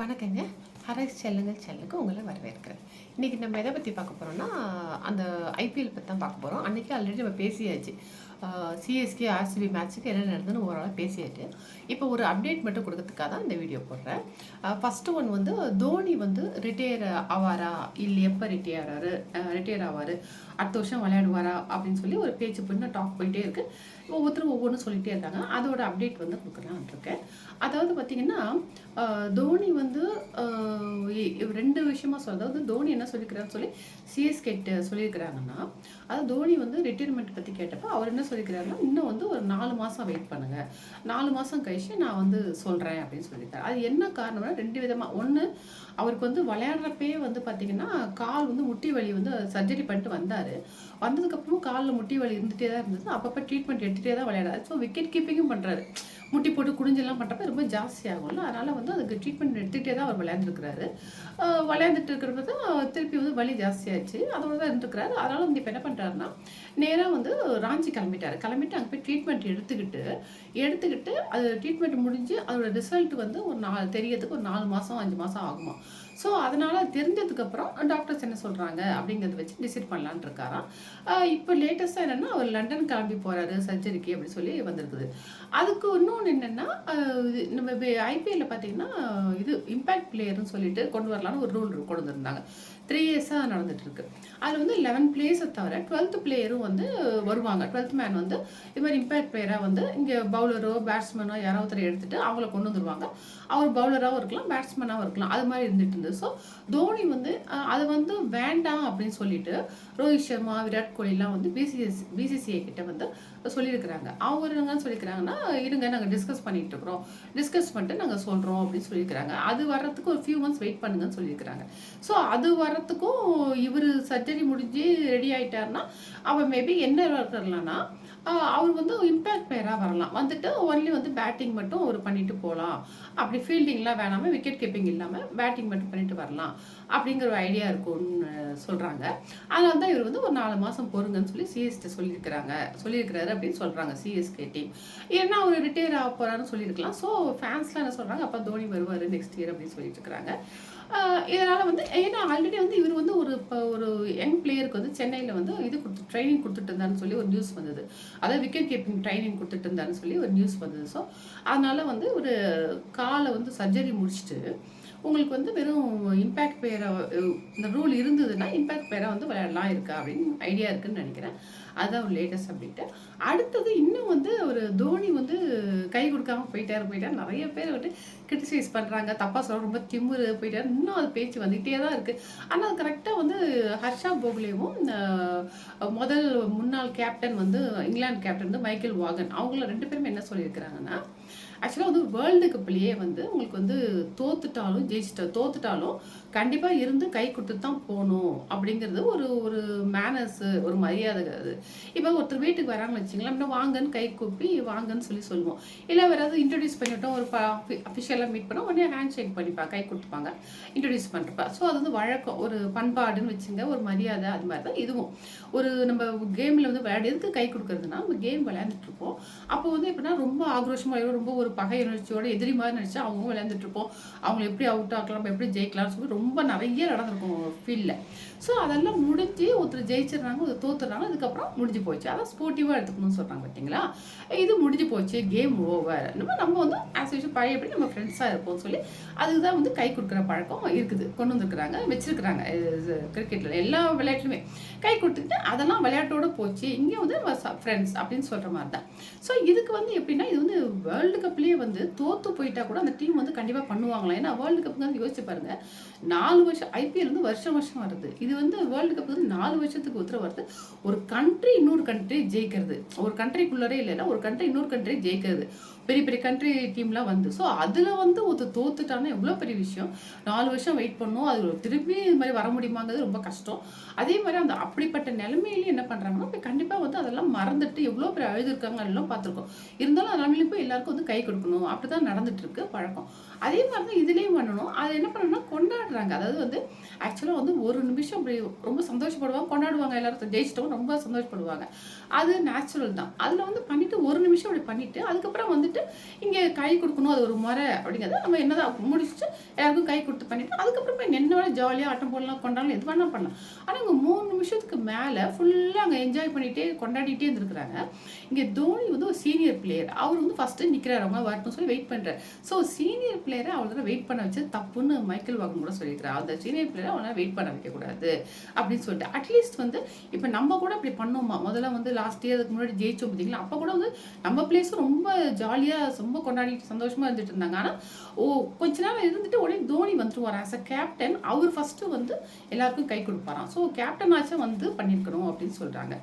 வணக்கங்க. ஹரஸ் செல்லுங்கள் செல்லுக்கு உங்களை வரவேற்கிறேன். இன்றைக்கி நம்ம எதை பற்றி பார்க்க போகிறோம்னா அந்த ஐபிஎல் பற்றி தான் பார்க்க போகிறோம் அன்றைக்கி ஆல்ரெடி நம்ம பேசியாச்சு. சிஎஸ்கே ஆர்சிபி மேட்ச்சுக்கு என்ன நடந்ததுன்னு ஓரளவு பேசியாச்சு இப்போ ஒரு அப்டேட் மட்டும் கொடுக்கறதுக்காக தான் இந்த வீடியோ போடுறேன். ஃபஸ்ட்டு ஒன் வந்து தோனி வந்து ரிட்டையர் ஆவாரா? இல்லை எப்போ ரிட்டையர் ஆவார் ரிட்டையர் ஆவார்? அடுத்த வருஷம் விளையாடுவாரா? அப்படின்னு சொல்லி ஒரு பேச்சு பின்ன டாக் போயிட்டே இருக்கு. ஒவ்வொருத்தரும் ஒவ்வொன்றும் சொல்லிகிட்டே இருக்காங்க. அதோட அப்டேட் வந்து கொடுக்கலாம்னு இருக்கேன் அதாவது பார்த்தீங்கன்னா தோனி வந்து ரெண்டு விஷயமா சொல்ல அதாவது தோனி என்ன சொல்லிக்கிறான்னு சொல்லி சிஎஸ்கே சொல்லியிருக்கிறாங்கன்னா அதாவது தோனி வந்து ரிட்டையர்மெண்ட் பற்றி கேட்டப்ப அவர் என்ன சொல்லிக்கிறாருன்னா இன்னும் வந்து ஒரு நாலு மாதம் வெயிட் பண்ணுங்க. நாலு மாதம் கழிச்சு நான் வந்து சொல்கிறேன் அப்படின்னு சொல்லியிருக்காரு அது என்ன காரணம்னா ரெண்டு விதமாக ஒன்று அவருக்கு வந்து விளையாடுறப்பே வந்து பார்த்தீங்கன்னா கால் வந்து முட்டி வலி வந்து சர்ஜரி பண்ணிட்டு வந்தார். வந்ததுக்கப்புறமும் காலில் முட்டி வலி இருந்துகிட்டே தான் இருந்தது. அப்பப்போ ட்ரீட்மெண்ட் எடுத்துகிட்டே தான் விளையாடாது ஸோ விக்கெட் கீப்பிங்கும் பண்ணுறாரு முட்டி போட்டு குடிஞ்செல்லாம் பண்ணுறப்ப ரொம்ப ஜாஸ்தி ஆகும்ல. அதனால் வந்து அதுக்கு ட்ரீட்மெண்ட் எடுத்துகிட்டே தான் அவர் விளையாண்டுருக்கிறாரு. விளையாண்டுட்டு இருக்கிறப்ப தான் திருப்பி வந்து வலி ஜாஸ்தியாச்சு அதோட தான் இருந்துருக்கிறாரு. அதனால் வந்து இப்போ என்ன பண்ணுறாருன்னா நேராக வந்து ராஞ்சி கிளம்பிட்டார். கிளம்பிட்டு அங்கே போய் ட்ரீட்மெண்ட் எடுத்துக்கிட்டு எடுத்துக்கிட்டு அது ட்ரீட்மெண்ட் முடிஞ்சு அதோட ரிசல்ட் வந்து ஒரு நாலு தெரியறதுக்கு ஒரு நாலு மாதம் அஞ்சு மாதம் ஆகுமா ஸோ அதனால் தெரிஞ்சதுக்கப்புறம் டாக்டர்ஸ் என்ன சொல்கிறாங்க அப்படிங்கிறத வச்சு டிசைட் பண்ணலான்னு இருக்காராம். இப்போ லேட்டஸ்ட்டாக என்னென்னா அவர் லண்டன் கிளம்பி போகிறாரு சர்ஜரிக்கு அப்படின்னு சொல்லி வந்திருக்குது. அதுக்கு இன்னொன்று என்னென்னா நம்ம ஐபிஎல்ல பார்த்தீங்கன்னா இது இம்பேக்ட் பிளேயர்னு சொல்லிட்டு கொண்டு வரலான்னு ஒரு ரூல் கொண்டு வந்திருந்தாங்க. த்ரீ இயர்ஸாக நடந்துகிட்ருக்கு அதில் வந்து லெவன் பிளேயர்ஸை தவிர டுவெல்த் பிளேயரும் வந்து வருவாங்க. டுவெல்த் மேன் வந்து இது மாதிரி இம்பேக்ட் பிளேயராக வந்து இங்கே பவுலரோ பேட்ஸ்மேனோ யாரோ ஒருத்தரை எடுத்துகிட்டு அவங்கள கொண்டு வந்துருவாங்க. அவர் பவுலராகவும் இருக்கலாம் பேட்ஸ்மேனாகவும் இருக்கலாம். அது மாதிரி இருந்துட்டு இருந்தது. ஸோ தோனி வந்து அது வந்து வேண்டாம் அப்படின்னு சொல்லிட்டு ரோஹித் சர்மா விராட் கோலிலாம் வந்து பிசிஎஸ் பிசிசிஐ கிட்ட வந்து சொல்லியிருக்கிறாங்க. அவங்க என்ன சொல்லியிருக்கிறாங்கன்னா இருங்க நாங்கள் டிஸ்கஸ் பண்ணிகிட்டு இருக்கிறோம். டிஸ்கஸ் பண்ணிட்டு நாங்கள் சொல்கிறோம் அப்படின்னு சொல்லியிருக்கிறாங்க. அது வர்றதுக்கு ஒரு ஃபியூ மந்த்ஸ் வெயிட் பண்ணுங்கன்னு சொல்லியிருக்கிறாங்க. ஸோ அது வர வரத்துக்கும் இவர் சர்ஜரி முடிஞ்சு ரெடி ஆகிட்டார்னா அவர் மேபி என்ன வரலாம்னா அவர் வந்து இம்பேக்ட் பிளேயராக வரலாம். வந்துட்டு ஒன்லி வந்து பேட்டிங் மட்டும் அவர் பண்ணிட்டு போகலாம். அப்படி ஃபீல்டிங்லாம் வேணாமல் விக்கெட் கீப்பிங் இல்லாமல் பேட்டிங் மட்டும் பண்ணிட்டு வரலாம். அப்படிங்கிற ஒரு ஐடியா இருக்கும்னு சொல்கிறாங்க அதனால தான் இவர் வந்து ஒரு நாலு மாதம் பொறுங்கன்னு சொல்லி சிஎஸ்கிட்ட சொல்லியிருக்கிறாங்க. சொல்லியிருக்கிறாரு அப்படின்னு சொல்கிறாங்க சிஎஸ்கே டீம் ஏன்னா அவர் ரிட்டையர் ஆக போகிறாருன்னு சொல்லியிருக்கலாம். ஸோ ஃபேன்ஸ்லாம் என்ன சொல்கிறாங்க அப்போ தோனி வருவார் நெக்ஸ்ட் இயர் அப்படின்னு சொல்லிட்டு இருக்கிறாங்க. இதனால் வந்து ஏன்னா ஆல்ரெடி வந்து இவர் வந்து ஒரு இப்போ ஒரு யங் பிளேயருக்கு வந்து சென்னையில் வந்து இது கொடுத்து ட்ரைனிங் கொடுத்துட்டு இருந்தாருன்னு சொல்லி ஒரு நியூஸ் வந்தது. அதாவது விக்கெட் கீப்பிங் ட்ரைனிங் கொடுத்துட்டு இருந்தாருன்னு சொல்லி ஒரு நியூஸ் வந்தது. ஸோ அதனால் வந்து ஒரு காலை வந்து சர்ஜரி முடிச்சுட்டு உங்களுக்கு வந்து வெறும் இம்பேக்ட் பிளேயராக இந்த ரூல் இருந்ததுன்னா இம்பேக்ட் பிளேயராக வந்து விளையாடலாம் இருக்கா அப்படின்னு ஐடியா இருக்குன்னு நினைக்கிறேன். அதுதான் ஒரு லேட்டஸ்ட் அப்டேட்டு அடுத்தது இன்னும் வந்து ஒரு தோனி வந்து கை கொடுக்காம போயிட்டார் போயிட்டார். நிறைய பேர் வந்து கிரிட்டிசைஸ் பண்ணுறாங்க தப்பாக சொல்ல ரொம்ப திமிரு போயிட்டார். இன்னும் அது பேச்சு வந்துகிட்டே தான் இருக்குது ஆனால் கரெக்டாக வந்து ஹர்ஷா போக்லேவும் முதல் முன்னாள் கேப்டன் வந்து இங்கிலாந்து கேப்டன் வந்து மைக்கேல் வாகன் அவங்கள ரெண்டு பேருமே என்ன சொல்லியிருக்கிறாங்கன்னா ஆக்சுவலாக வந்து வேர்ல்டு கப்லேயே வந்து உங்களுக்கு வந்து தோத்துட்டாலும் ஜெயிச்சிட்டா தோத்துட்டாலும் கண்டிப்பாக இருந்து கை கொடுத்து தான் போகணும் அப்படிங்கிறது ஒரு ஒரு மேனர்ஸு ஒரு மரியாதை அது. இப்போ ஒருத்தர் வீட்டுக்கு வராங்கன்னு வச்சுங்களேன் அப்படின்னா வாங்கன்னு கை கூப்பி வாங்கன்னு சொல்லி சொல்லுவோம். இல்லை வேறு ஏதாவது இன்ட்ரடியூஸ் பண்ணிவிட்டோம் ஒரு அஃபிஷியலாக மீட் பண்ணோம் உடனே ஹேண்ட் ஷேக் பண்ணிப்பா கை கொடுத்துப்பாங்க இன்ட்ரடியூஸ் பண்ணுறப்ப ஸோ அது வந்து வழக்கம் ஒரு பண்பாடுன்னு வச்சுங்க ஒரு மரியாதை அது மாதிரி தான் இதுவும். ஒரு நம்ம கேமில் வந்து விளையாடி எதுக்கு கை கொடுக்குறதுனா நம்ம கேம் விளையாண்டுட்ருப்போம் அப்போ வந்து எப்படின்னா ரொம்ப ஆக்ரோஷமாக ரொம்ப ஒரு பகை உணர்ச்சியோட எதிரி மாதிரி நினச்சா அவங்க விளையாண்டுட்டு இருப்போம். அவங்களை எப்படி அவுட் ஆக்கலாம் எப்படி ஜெயிக்கலாம்னு சொல்லி ரொம்ப நிறைய நடந்திருக்கும் ஃபீல்டில் ஸோ அதெல்லாம் முடிஞ்சு ஒருத்தர் ஜெயிச்சிடுறாங்க ஒருத்தர் தோத்துறாங்க அதுக்கப்புறம் முடிஞ்சு போச்சு. அதான் ஸ்போர்ட்டிவாக எடுத்துக்கணும்னு சொல்கிறாங்க பார்த்தீங்களா? இது முடிஞ்சு போச்சு கேம் ஓவர் நம்ம நம்ம வந்து ஆஸ் யூஷுவல் பழையபடி நம்ம ஃப்ரெண்ட்ஸாக இருப்போம்னு சொல்லி அதுதான் வந்து கை கொடுக்குற பழக்கம் இருக்குது. கொண்டு வந்திருக்கிறாங்க வச்சிருக்கிறாங்க கிரிக்கெட்டில் எல்லா விளையாட்டுலையுமே. கை கொடுத்துட்டு அதெல்லாம் விளையாட்டோட போச்சு. இங்கே வந்து ஃப்ரெண்ட்ஸ் அப்படின்னு சொல்கிற மாதிரி தான் ஸோ இதுக்கு வந்து எப்படின்னா இது வந்து வேர்ல்டு கப்லேயே வந்து தோற்று போயிட்டா கூட அந்த டீம் வந்து கண்டிப்பாக பண்ணுவாங்களா ஏன்னா வேர்ல்டு கப்புக்கு வந்து யோசிச்சு பாருங்கள் நாலு வருஷம் ஐபிஎல் வந்து வருஷம் வருஷம் வருது. இது வந்து வேர்ல்டு கப் வந்து நாலு வருஷத்துக்கு ஒருத்தர வருது. ஒரு கண்ட்ரி இன்னொரு கண்ட்ரி ஜெயிக்கிறது. ஒரு கண்ட்ரிக்குள்ளரே இல்லைன்னா ஒரு கண்ட்ரி இன்னொரு கண்ட்ரி ஜெயிக்கிறது. பெரிய பெரிய கண்ட்ரி டீம்லாம் வந்து. ஸோ அதில் வந்து ஒருத்தர் தோத்துட்டானா எவ்வளோ பெரிய விஷயம்? நாலு வருஷம் வெயிட் பண்ணோம் அது திரும்பி இது மாதிரி வர முடியுமாங்கிறது ரொம்ப கஷ்டம். அதே மாதிரி அந்த அப்படிப்பட்ட நிலைமையிலேயே என்ன பண்ணுறாங்கன்னா இப்போ கண்டிப்பாக வந்து அதெல்லாம் மறந்துட்டு எவ்வளோ பேர் அழுதுருக்காங்க எல்லாம் பார்த்துருக்கோம். இருந்தாலும் அந்த போய் எல்லாருக்கும் வந்து கை கொடுக்கணும். அப்படி தான் நடந்துட்டு இருக்கு பழக்கம். அதே மாதிரி தான் இதுலேயும் பண்ணணும். அது என்ன பண்ணணும்னா கொண்டாடுறாங்க. அதாவது வந்து ஆக்சுவலாக வந்து ஒரு நிமிஷம் அப்படி ரொம்ப சந்தோஷப்படுவாங்க. கொண்டாடுவாங்க எல்லாரும். ஜெயிச்சிட்டோம் ரொம்ப சந்தோஷப்படுவாங்க. அது நேச்சுரல் தான். அதில் வந்து பண்ணிவிட்டு ஒரு நிமிஷம் அப்படி பண்ணிவிட்டு அதுக்கப்புறம் வந்துட்டு இங்கே கை கொடுக்கணும். அது ஒரு முறை அப்படிங்கிறது நம்ம என்னதான் முடிச்சுட்டு எல்லாருக்கும் கை கொடுத்து பண்ணிவிட்டு அதுக்கப்புறம் என்ன வேணா ஜாலியாக ஆட்டம் போடலாம் கொண்டாடலாம் எது வேணால் பண்ணலாம். ஆனால் இங்கே மூணு நிமிஷத்துக்கு மேலே ஃபுல்லாக அங்கே என்ஜாய் பண்ணிகிட்டே கொண்டாடிட்டே இருந்திருக்கிறாங்க. இங்கே தோனி வந்து ஒரு சீனியர் பிளேயர் அவர் வந்து ஃபஸ்ட்டு நிற்கிறாரு அவங்க வரட்டும் சொல்லி வெயிட் பண்ணுறாரு ஸோ சீனியர் பிளேயரை அவ்வளோ வெயிட் பண்ண வச்சது தப்புன்னு மைக்கேல் வாக்கம் கூட சொல்லியிருக்கிறார். அந்த சீனியர் பிளேயரை அவனால் வெயிட் பண்ண வைக்கக்கூடாது அப்படின்னு சொல்லிட்டு. அட்லீஸ்ட் வந்து இப்போ நம்ம கூட இப்படி பண்ணோமா? முதல்ல வந்து லாஸ்ட் இயர் அதுக்கு முன்னாடி ஜெயிச்சோம் பார்த்தீங்களா? அப்போ கூட வந்து நம்ம பிளேஸும் ரொம்ப ஜாலியாக ரொம்ப கொண்டாடிட்டு சந்தோஷமாக இருந்துட்டு இருந்தாங்க. ஆனால் ஓ கொஞ்ச நேரம் இருந்துட்டு உடனே தோனி வந்துருவார் ஆஸ் அ கேப்டன் அவர் ஃபஸ்ட்டு வந்து எல்லாருக்கும் கை கொடுப்பாராம். ஸோ கேப்டன் ஆச்சும் வந்து பண்ணியிருக்கணும் அப்படின்னு சொல்கிறாங்க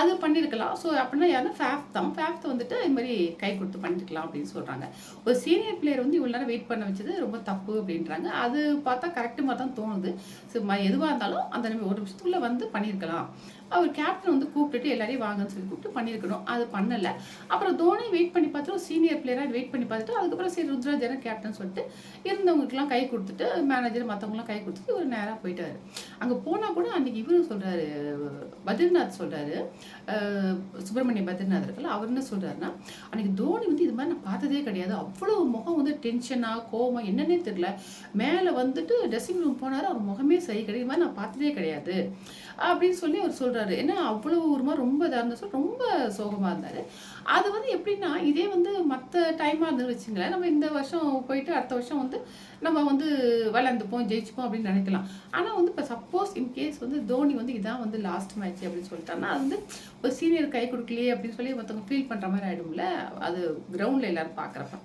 அது பண்ணியிருக்கலாம். ஸோ அப்படின்னா யாருன்னா ஃபேஃப்தான் தான். ஃபேஃப்த் வந்துட்டு இது மாதிரி கை கொடுத்து பண்ணிருக்கலாம் அப்படின்னு சொல்கிறாங்க ஒரு சீனியர் பிளேயர் வந்து இவ்வளோ நேரம் வெயிட் பண்ண வச்சது ரொம்ப தப்பு அப்படின்றாங்க. அது பார்த்தா கரெக்டு மாதிரி தான் தோணுது ஸோ எதுவாக இருந்தாலும் அந்த ஒரு விஷயத்துக்குள்ளே வந்து பண்ணியிருக்கலாம் அவர் கேப்டன் வந்து கூப்பிட்டுட்டு எல்லாரையும் வாங்கன்னு சொல்லி கூப்பிட்டு பண்ணியிருக்கணும். அது பண்ணலை. அப்புறம் தோனி வெயிட் பண்ணி பார்த்துட்டு சீனியர் பிளேயராக வெயிட் பண்ணி பார்த்துட்டு அதுக்கப்புறம் சரி ருத்ராஜன கேப்டன் சொல்லிட்டு இருந்தவங்களுக்குலாம் கை கொடுத்துட்டு மேனேஜர் மற்றவங்களாம் கை கொடுத்துட்டு ஒரு நேராக போயிட்டாரு. அங்கே போனால் கூட அன்றைக்கி இவரும் சொல்கிறாரு பத்ரிநாத் சொல்கிறாரு சுப்பிரமணிய பத்ரிநாத் இருக்குல்ல அவர் என்ன சொல்கிறாருன்னா அன்றைக்கி தோனி வந்து இது மாதிரி நான் பார்த்ததே கிடையாது. அவ்வளோ முகம் வந்து டென்ஷனாக கோவம் என்னன்னே தெரியல. மேலே வந்துட்டு ட்ரெஸ்ஸிங் ரூம் போனார் அவர் முகமே சரி கிடையாது. மாதிரி நான் பார்த்ததே கிடையாது. அப்படின்னு சொல்லி அவர் சொல்கிறார் ஏன்னா அவ்வளோ ஒரு மாதிரி ரொம்ப இதாக இருந்தால் சொல்லி ரொம்ப சோகமாக இருந்தார். அது வந்து எப்படின்னா இதே வந்து மற்ற டைமாக இருந்து வச்சுங்களேன் நம்ம இந்த வருஷம் போயிட்டு அடுத்த வருஷம் வந்து நம்ம வந்து விளையாண்டுப்போம் ஜெயிச்சுப்போம் அப்படின்னு நினைக்கலாம். ஆனால் வந்து இப்போ சப்போஸ் இன்கேஸ் வந்து தோனி வந்து இதான் வந்து லாஸ்ட் மேட்ச் அப்படின்னு சொல்லிட்டாங்கன்னா அது வந்து ஒரு சீனியர் கை கொடுக்கலையே அப்படின்னு சொல்லி மற்றவங்க ஃபீல் பண்ணுற மாதிரி ஆகிடும்ல அது கிரவுண்டில் எல்லோரும் பார்க்குறப்ப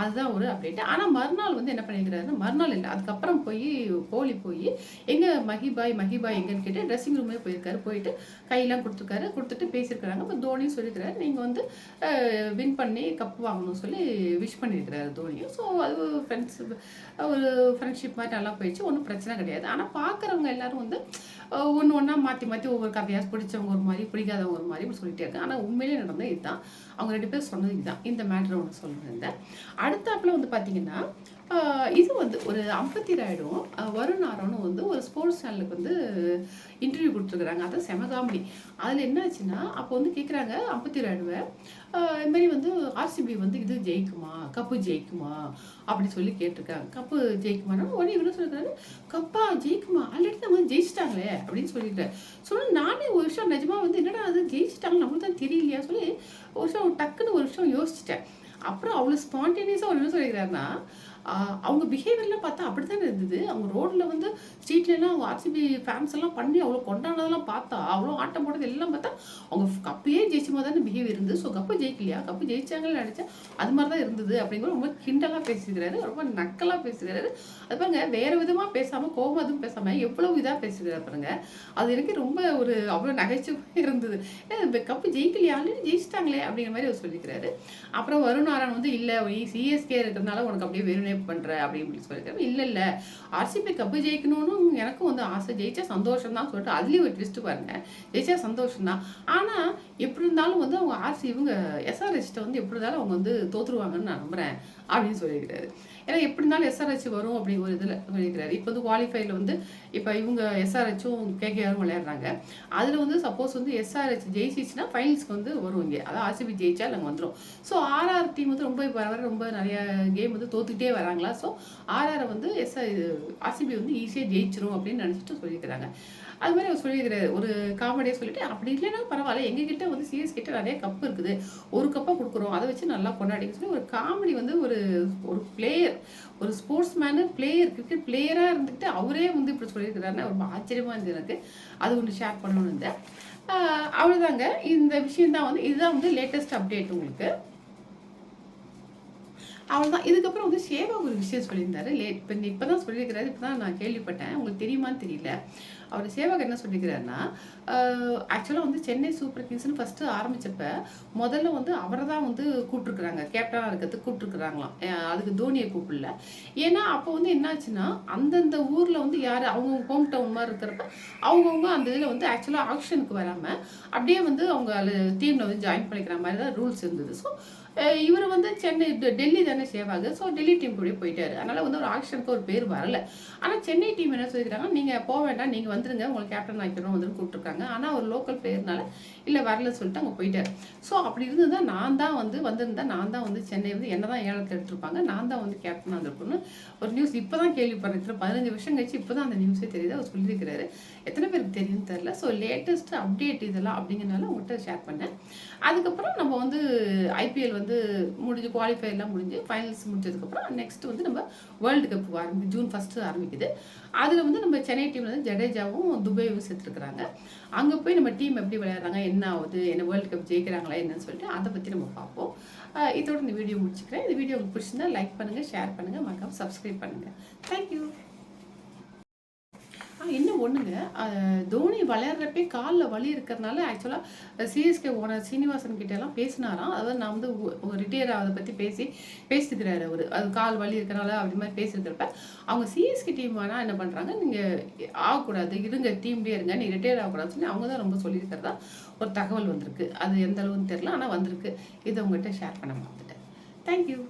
அதுதான் ஒரு அப்டேட் ஆனால் மறுநாள் வந்து என்ன பண்ணிக்கிறாருன்னா மறுநாள் இல்லை அதுக்கப்புறம் போய் கோலி போய் எங்கே மஹிபாய் மஹிபாய் எங்கன்னு கேட்டு ட்ரெஸ்ஸிங் ரூமே போயிருக்காரு. போயிட்டு கையெல்லாம் கொடுத்துருக்காரு. கொடுத்துட்டு பேசியிருக்கிறாங்க. இப்போ தோனியும் சொல்லியிருக்கிறாரு நீங்கள் வந்து வின் பண்ணி கப் வாங்கணும்னு சொல்லி விஷ் பண்ணியிருக்கிறாரு தோனியும். ஸோ அது ஃப்ரெண்ட்ஸ் ஒரு ஃப்ரெண்ட்ஷிப் மாதிரி நல்லா போயிடுச்சு. ஒன்றும் பிரச்சனை கிடையாது. ஆனால் பார்க்குறவங்க எல்லாரும் வந்து ஒன்று ஒன்றா மாற்றி மாற்றி ஒவ்வொரு கதையாக பிடிச்சவங்க ஒரு மாதிரி பிடிக்காதவங்க ஒரு மாதிரி இப்படி சொல்லிட்டே இருக்காங்க. ஆனால் உண்மையிலே நடந்தது இதுதான். அவங்க ரெண்டு பேர் சொன்னது இதுதான். இந்த மேட்ரு ஒன்று சொல்லியிருந்தேன் அடுத்தாப்பில் வந்து பார்த்தீங்கன்னா இது வந்து ஒரு அம்பத்தி ராயிடும் வருண் ஆரோனும் வந்து ஒரு ஸ்போர்ட்ஸ் சேனலுக்கு வந்து இன்டர்வியூ கொடுத்துருக்குறாங்க. அதான் செம காமெடி அதில் என்ன ஆச்சுன்னா அப்போ வந்து கேட்குறாங்க அம்பத்தி ராயிடுவை இதுமாரி வந்து ஆர்சிபி வந்து இது ஜெயிக்குமா? கப்பு ஜெயிக்குமா? அப்படின்னு சொல்லி கேட்டிருக்காங்க. கப்பு ஜெயிக்குமானா உடனே இவரும் சொல்லிருக்காரு? கப்பா ஜெயிக்குமா? ஆல்ரெடி நம்ம ஜெயிச்சிட்டாங்களே அப்படின்னு சொல்லிட்டேன் சொன்னா நானே ஒரு விஷயம் நிஜமா வந்து என்னடா அது ஜெயிச்சிட்டாங்க நம்மளுக்கு தான் தெரியலையா சொல்லி ஒரு விஷயம் டக்குன்னு ஒரு விஷயம் யோசிச்சிட்டேன். அப்புறம் அவ்வளோ ஸ்பான்டேனியஸாக ஒரு என்ன சொல்லிக்கிறாருன்னா அவங்க பிஹேவியர்லாம் பார்த்தா அப்படி தானே இருந்தது? அவங்க ரோட்டில் வந்து ஸ்ட்ரீட்லலாம் அவங்க ஆர்சிபி ஃபேன்ஸ் எல்லாம் பண்ணி அவ்வளோ கொண்டாடுனதெல்லாம் பார்த்தா அவ்வளோ ஆட்டம் போட்டது எல்லாம் பார்த்தா அவங்க கப்பையே ஜெயிச்ச மாதிரி தானே பிஹேவியர் இருந்தது. ஸோ கப்பு ஜெயிக்கலையா? கப்பு ஜெயிச்சாங்கன்னு நினச்சா அது மாதிரி தான் இருந்தது அப்படிங்கிற ரொம்ப கிண்டலாக பேசிக்கிறாரு. ரொம்ப நக்கலாக பேசுகிறாரு அது பாருங்க வேற விதமாக பேசாமல் கோபம் எதுவும் பேசாமல் எவ்வளோ இதாக பேசுகிறாரு பாருங்க. அது எனக்கு ரொம்ப ஒரு அவ்வளோ நகைச்சுவாக இருந்தது. ஏன் கப்பு ஜெயிக்கலையா? ஆல்ரெடி ஜெயிச்சிட்டாங்களே அப்படிங்கிற மாதிரி அவர் சொல்லிக்கிறாரு. அப்புறம் வருண் ஆரான் வந்து இல்லை நீ சிஎஸ்கே இருக்கிறதுனால உனக்கு அப்படியே வெறுனே பண்ணுற அப்படின்னு சொல்லியிருக்காரு. இல்லை இல்லை. ஆர்சிபி கப்பு ஜெயிக்கணும்னு எனக்கும் வந்து ஆசை. ஜெயிச்சா சந்தோஷம் தான் சொல்லிட்டு அதுலேயும் ஒரு ட்விஸ்ட் பாருங்க. ஜெயிச்சா சந்தோஷம் தான் ஆனால் எப்படி இருந்தாலும் வந்து அவங்க ஆர்சி இவங்க எஸ்ஆர்எஸ்ட்டை வந்து எப்படி இருந்தாலும் அவங்க வந்து தோற்றுருவாங்கன்னு நான் நம்புறேன் அப்படின்னு சொல்லியிருக்காரு ஏன்னா எப்படி இருந்தாலும் எஸ்ஆர்ஹெச் வரும் அப்படி ஒரு இதில் சொல்லியிருக்கிறாரு. இப்போ வந்து குவாலிஃபைல வந்து இப்போ இவங்க எஸ்ஆர்ஹெச்சும் கேகேஆரும் விளையாடுறாங்க. அதில் வந்து சப்போஸ் வந்து எஸ்ஆர்ஹெச் ஜெயிச்சிச்சுன்னா ஃபைனல்ஸ்க்கு வந்து வரும் இங்கே. அதாவது ஆர்சிபி ஜெயிச்சா நாங்கள் வந்துடும் ஸோ ஆர்ஆர் டீம் வந்து ரொம்ப வர வர ரொம்ப நிறைய கேம் வந்து தோத்துக்கிட்டே வராங்களா? ஸோ ஆர்ஆரை வந்து எஸ்ஆர் ஆர்சிபி வந்து ஈஸியாக ஜெயிச்சிரும் அப்படின்னு நினச்சிட்டு சொல்லியிருக்கிறாங்க. அது மாதிரி அவர் சொல்லியிருக்கிறாரு ஒரு காமெடியாக சொல்லிட்டு அப்படி இல்லைன்னா பரவாயில்ல எங்ககிட்ட வந்து சிஎஸ் கிட்ட நிறைய கப் இருக்குது. ஒரு கப்பாக கொடுக்குறோம். அதை வச்சு நல்லா கொண்டாடின்னு சொல்லி ஒரு காமெடி வந்து ஒரு ஒரு பிளேயர் ஒரு ஸ்போர்ட்ஸ் மேனு பிளேயர் கிரிக்கெட் பிளேயராக இருந்துக்கிட்டு அவரே வந்து இப்படி சொல்லியிருக்கிறாருன்னா ரொம்ப ஆச்சரியமாக இருந்தது எனக்கு. அது ஒன்று ஷேர் பண்ணணுன்னு இருந்தேன். அவ்வளோதாங்க இந்த விஷயம் தான் வந்து இதுதான் வந்து லேட்டஸ்ட் அப்டேட் உங்களுக்கு. அவ்வளோதான் இதுக்கப்புறம் வந்து சேவா ஒரு விஷயம் சொல்லியிருந்தாரு. லேட் இப்போ இப்போ தான் சொல்லியிருக்கிறாரு. இப்போ தான் நான் கேள்விப்பட்டேன். உங்களுக்கு தெரியுமான்னு தெரியல. அவர் சேவாக் என்ன சொல்லியிருக்கிறாருன்னா ஆக்சுவலாக வந்து சென்னை சூப்பர் கிங்ஸ்னு ஃபஸ்ட்டு ஆரம்பித்தப்ப முதல்ல வந்து அவரை தான் வந்து கூப்பிட்ருக்குறாங்க கேப்டனாக இருக்கிறதுக்கு கூப்பிட்ருக்குறாங்களாம் அதுக்கு தோனியை கூப்பிடல. ஏன்னா அப்போ வந்து என்னாச்சுன்னா அந்தந்த ஊரில் வந்து யார் அவங்கவுங்க ஹோம் டவுன் மாதிரி இருக்கிறப்ப அவங்கவுங்க அந்த இதில் வந்து ஆக்சுவலாக ஆக்ஷனுக்கு வராமல் அப்படியே வந்து அவங்க டீமில் வந்து ஜாயின் பண்ணிக்கிற மாதிரி தான் ரூல்ஸ் இருந்தது. ஸோ இவர் வந்து சென்னை டெல்லி தானே சேவாகு. ஸோ டெல்லி டீம் கூட போயிட்டாரு. அதனால வந்து ஒரு ஆக்ஷனுக்கு ஒரு பேர் வரல. ஆனால் சென்னை டீம் என்ன சொல்லிக்கிறாங்க நீங்கள் போக வேண்டாம் நீங்கள் வந்துருங்க. உங்களுக்கு கேப்டன் ஆக்கிடணும் வந்து கூப்பிட்டுருக்காங்க. ஆனால் ஒரு லோக்கல் பிளேயர்னால இல்லை வரலன்னு சொல்லிட்டு அங்கே போயிட்டார். ஸோ அப்படி இருந்ததுதான் நான் தான் வந்து வந்திருந்தா நான் தான் வந்து சென்னை வந்து என்ன தான் ஏலத்தில் எடுத்திருப்பாங்க. நான் தான் வந்து கேப்டன் வந்திருக்கணும்னு ஒரு நியூஸ் இப்போ தான் கேள்விப்படுறேன் பதினஞ்சு வருஷம் கழிச்சு இப்போ தான் அந்த நியூஸே தெரியுது. அவர் சொல்லியிருக்கிறாரு. எத்தனை பேருக்கு தெரியும்னு தெரில ஸோ லேட்டஸ்ட் அப்டேட் இதெல்லாம் அப்படிங்கிறனால உங்கள்கிட்ட ஷேர் பண்ணேன். அதுக்கப்புறம் நம்ம வந்து ஐபிஎல் வந்து முடிஞ்சு குவாலிஃபை எல்லாம் முடிஞ்சு ஃபைனல்ஸ் முடிஞ்சதுக்கப்புறம் நெக்ஸ்ட் வந்து நம்ம வேர்ல்டு கப் ஆரம்பி ஜூன் ஃபஸ்ட்டு ஆரம்பிக்குது. அதில் வந்து நம்ம சென்னை டீமில் வந்து ஜடேஜாவும் துபாயும் சேர்த்துருக்குறாங்க அங்கே போய் நம்ம டீம் எப்படி விளையாடுறாங்க என்ன ஆகுது என்ன வேர்ல்டு கப் ஜெயிக்கிறாங்களா என்னன்னு சொல்லிட்டு அதை பற்றி நம்ம பார்ப்போம். இதோட இந்த வீடியோ முடிச்சுக்கிறேன். இந்த வீடியோ உங்களுக்கு பிடிச்சிருந்தா லைக் பண்ணுங்கள் ஷேர் பண்ணுங்கள் மறக்காமல் சப்ஸ்கிரைப் பண்ணுங்கள் தேங்க்யூ ஒன்றுங்க தோனி விளையாடுறப்பே காலில் வலி இருக்கிறதுனால ஆக்சுவலாக சிஎஸ்கே ஓனர் சீனிவாசன் கிட்ட எல்லாம் பேசினாராம். அதாவது நான் வந்து ரிட்டையர் ஆகிறத பற்றி பேசி பேசிக்கிறாரு அவர். அது கால் வலி இருக்கிறனால அப்படி மாதிரி பேசியிருக்கிறப்ப அவங்க சிஎஸ்கே டீம் வேணால் என்ன பண்ணுறாங்க நீங்கள் ஆகக்கூடாது இருங்க டீம்லேயே இருங்க நீ ரிட்டையர் ஆகக்கூடாதுன்னு சொல்லி அவங்க தான் ரொம்ப சொல்லியிருக்கிறதா ஒரு தகவல் வந்திருக்கு. அது எந்த அளவுன்னு தெரில ஆனால் வந்திருக்கு. இதை உங்கள்கிட்ட ஷேர் பண்ண மாட்டேன் தேங்க்யூ